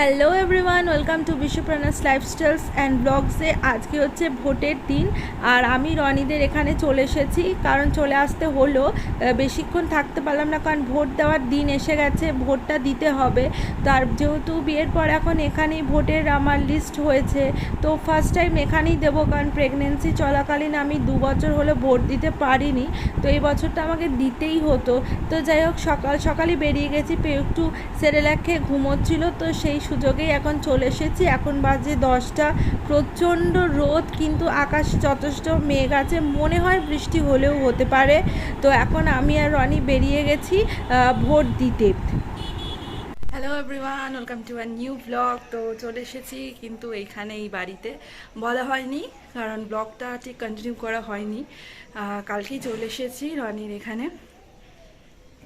Hello everyone welcome to বিশ্বপ্রাণাস lifestyles and ব্লগসে আজকে হচ্ছে ভোটের দিন, আর আমি রনিদের এখানে চলে এসেছি। কারণ চলে আসতে হলো বেশিক্ষণ থাকতে পারলাম না, কারণ ভোট দেওয়ার দিন এসে গেছে, ভোটটা দিতে হবে। তার যেহেতু বিয়ের পর এখন এখানেই ভোটের আমার লিস্ট হয়েছে, তো ফার্স্ট টাইম এখানেই দেবো, কারণ প্রেগনেন্সি চলাকালীন আমি দু বছর হলো ভোট দিতে পারিনি, তো এই বছরটা আমাকে দিতেই হতো। তো যাই হোক, সকাল সকালই বেরিয়ে গেছি, একটু সেরেলাক খেয়ে ঘুমোচ্ছিল, তো সেই সুযোগেই এখন চলে এসেছি। এখন বাজে দশটা। প্রচণ্ড রোদ, কিন্তু আকাশ যথেষ্ট মেঘ আছে। মনে হয় বৃষ্টি হলেও হতে পারে। তো এখন আমি আর রনি বেরিয়ে গেছি ভোট দিতে। Hello everyone welcome to our new blog তো চলে এসেছি কিন্তু এইখানে এই বাড়িতে। বলা হয়নি, কারণ ব্লগটা ঠিক কন্টিনিউ করা হয়নি। কালকেই চলে এসেছি রনির এখানে।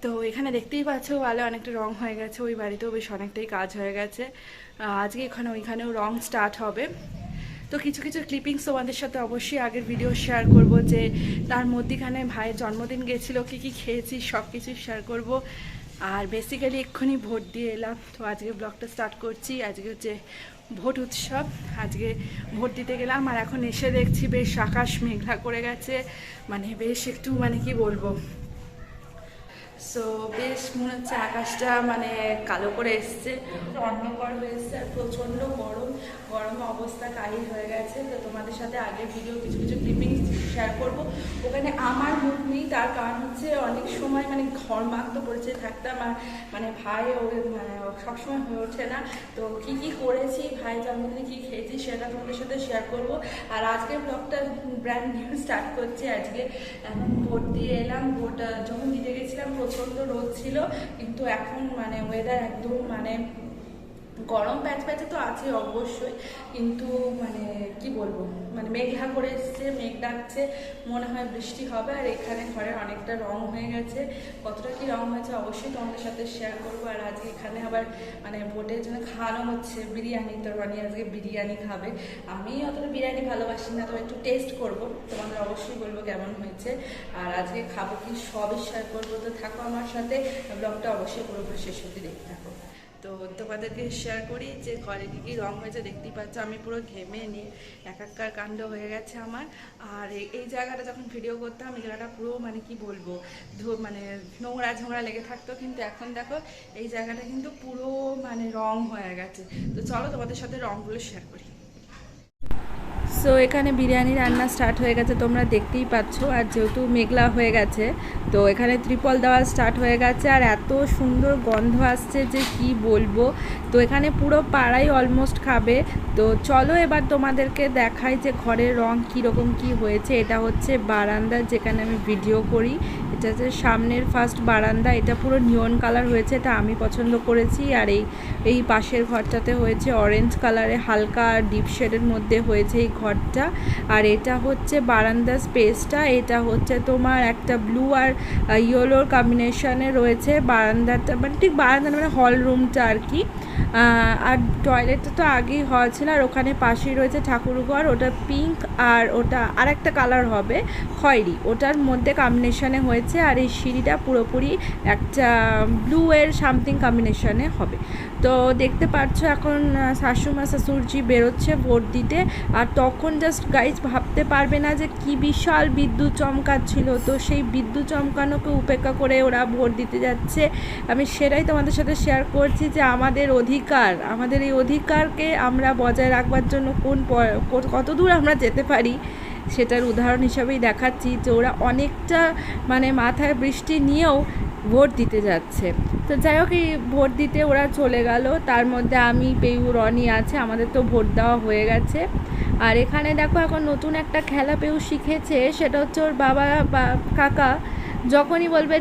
তো এখানে দেখতেই পাচ্ছ ওয়ালে অনেকটা রং হয়ে গেছে, ওই বাড়িতেও বেশ অনেকটাই কাজ হয়ে গেছে। আজকে এখানে ওইখানেও রং স্টার্ট হবে। তো কিছু কিছু ক্লিপিংস তোমাদের সাথে অবশ্যই আগের ভিডিও শেয়ার করব যে তার মধ্যেখানে ভাইয়ের জন্মদিন গেছিল, কী কী খেয়েছি সব কিছুই শেয়ার করব। আর বেসিক্যালি এক্ষুনি ভোট দিয়ে এলাম। তো আজকে ব্লগটা স্টার্ট করছি। আজকে হচ্ছে ভোট উৎসব। আজকে ভোট দিতে গেলাম আর এখন এসে দেখছি বেশ আকাশ মেঘলা করে গেছে। মানে বেশ একটু মানে কি বলব? সো বেশ মনে হচ্ছে আকাশটা মানে কালো করে এসছে। অন্ধকার হয়ে এসছে আর প্রচণ্ড গরম। গরম অবস্থা কাহিল হয়ে গেছে। তো তোমাদের সাথে আগের ভিডিও কিছু কিছু ক্লিপিং শেয়ার করব। ওখানে আমার মুখ নেই, তার কারণ হচ্ছে অনেক সময় মানে ঘরমাক্ত পরিচয় থাকতাম আর মানে ভাই ও মানে সবসময় হয়ে ওঠে না। তো কি কি করেছি, ভাই জন্মদিনে কি খেয়েছি সেটা তোমাদের সাথে শেয়ার করব। আর আজকের ব্লগটা ব্র্যান্ড নিউ স্টার্ট করছি আজকে। এখন ভোট দিয়ে এলাম ভোট যখন দিতে গেছিলাম প্রচণ্ড রোদ ছিল, কিন্তু এখন মানে ওয়েদার একদম মানে গরম প্যাচ প্যাচে তো আছে অবশ্যই, কিন্তু মানে কি বলব মানে মেঘলা করে এসছে, মেঘ ডাকছে, মনে হয় বৃষ্টি হবে, আর এখানে ঘরের অনেকটা রং হয়ে গেছে। কতটা কি রং হয়েছে অবশ্যই তোমাদের সাথে শেয়ার করব, আর আজকে এখানে আবার মানে ভোটের জন্য খাওয়ানো হচ্ছে বিরিয়ানি, তো রনি আজকে বিরিয়ানি খাবে। আমি অতটা বিরিয়ানি ভালোবাসি না তো একটু টেস্ট করব, তোমাদের অবশ্যই বলব কেমন হয়েছে। আর আজকে খাব কি সবই শেয়ার করব, তো থাকো আমার সাথে ব্লগটা অবশ্যই পুরোপুরি শেষ অবধি দেখতে থাকো। তো তোমাদেরকে শেয়ার করি যে ঘরে কী কী রং হয়েছে দেখতেই পাচ্ছ। আমি পুরো ঘেমে নিয়ে একাকার কাণ্ড হয়ে গেছে আমার। আর এই- জায়গাটা যখন ভিডিও করতাম, এই জায়গাটা পুরো মানে কি বলব মানে নোংরা ঝোঁড়া লেগে থাকতো। কিন্তু এখন দেখো, এই জায়গাটা কিন্তু পুরো মানে রং হয়ে গেছে। তো চলো তোমাদের সাথে রঙগুলো শেয়ার করি। সো এখানে বিরিয়ানি রান্না স্টার্ট হয়ে গেছে, তোমরা দেখতেই পাচ্ছ। আর যেহেতু মেঘলা হয়ে গেছে, তো এখানে ত্রিপল দেওয়া স্টার্ট হয়ে গেছে। আর এত সুন্দর গন্ধ আসছে যে কি বলব। তো এখানে পুরো পাড়াই অলমোস্ট খাবে। তো চলো এবার তোমাদেরকে দেখাই যে ঘরের রং কীরকম কি হয়েছে। এটা হচ্ছে বারান্দা, যেখানে আমি ভিডিও করি। এটা হচ্ছে সামনের ফার্স্ট বারান্দা, এটা পুরো নিয়ন কালার হয়েছে, এটা আমি পছন্দ করেছি। আর এই এই পাশের ঘরটাতে হয়েছে অরেঞ্জ কালারে হালকা ডিপ শেডের মধ্যে হয়েছে এই ঘরটা। আর এটা হচ্ছে বারান্দা স্পেসটা এটা হচ্ছে তোমার একটা ব্লু আর ইয়েলোর কম্বিনেশনে রয়েছে বারান্দাটা মানে ঠিক বারান্দা মানে হল রুমটা আর কি। আর টয়লেটটা তো আগেই হওয়া ছিল, আর ওখানে পাশেই রয়েছে ঠাকুরঘর ওটা পিঙ্ক আর ওটা আর একটা কালার হবে খয়েরি। ওটার মধ্যে কম্বিনেশনে হয়েছে আর এই সিঁড়িটা পুরোপুরি একটা ব্লু এর সামথিং কম্বিনেশনে হবে। তো দেখতে পাচ্ছ এখন শাশুমা শাশুড়জি বেরোচ্ছে ভোট দিতে। আর তখন জাস্ট গাইজ ভাবতে পারবে না যে কি বিশাল বিদ্যুৎ চমকাচ্ছিল। তো সেই বিদ্যুৎ চমকানোকে উপেক্ষা করে ওরা ভোট দিতে যাচ্ছে। আমি সেটাই তোমাদের সাথে শেয়ার করছি যে আমাদের অধিকার, আমাদের এই অধিকারকে আমরা বজায় রাখবার জন্য কোন কত দূর আমরা যেতে পারি। সেটার উদাহরণ হিসাবেই দেখাচ্ছি যে ওরা অনেকটা মানে মাথায় বৃষ্টি নিয়েও ভোট দিতে যাচ্ছে। তো যাই হোক, এই ভোট দিতে ওরা চলে গেল। তার মধ্যে আমি, পেউ, রনি আছে, আমাদের তো ভোট দেওয়া হয়ে গেছে। আর এখানে দেখো, এখন নতুন একটা খেলা পেউ শিখেছে, সেটা হচ্ছে ওর বাবা বা কাকা যখনই বলবে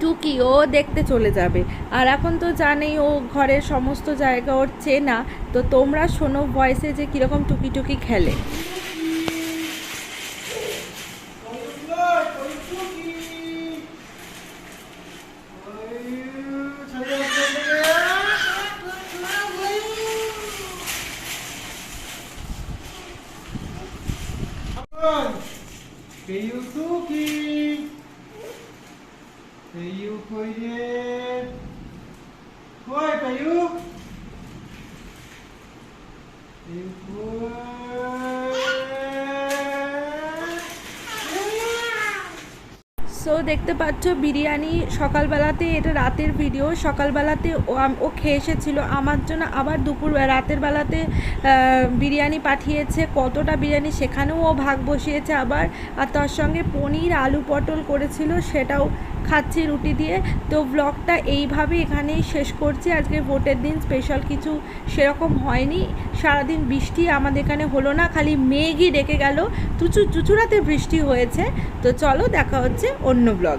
টুকি, ও দেখতে চলে যাবে। আর এখন তো জানেই, ও ঘরের সমস্ত জায়গা ওর চেনা। তো তোমরা শোনো ভয়েসে যে কীরকম টুকি টুকি খেলে। Yusuke. Tem o de. Foi, Caiu. So দেখতে পাচ্ছ, বিরিয়ানি সকালবেলাতে, এটা রাতের ভিডিও সকালবেলাতে ও খেয়ে এসেছিল। আমার জন্য আবার দুপুর রাতের বেলাতে বিরিয়ানি পাঠিয়েছে। কতটা বিরিয়ানি, সেখানেও ও ভাগ বসিয়েছে আবার। আর তার সঙ্গে পনির, আলু পটল করেছিল, সেটাও খাচ্ছি রুটি দিয়ে। তো ব্লগটা এইভাবে এখানেই শেষ করছি। আজকে ভোটের দিন স্পেশাল কিছু সেরকম হয়নি। সারাদিন বৃষ্টি আমাদের এখানে হলো না, খালি মেঘই ডেকে গেল। চুচু চুচুড়াতে বৃষ্টি হয়েছে। তো চলো দেখা হচ্ছে অন্য ব্লগ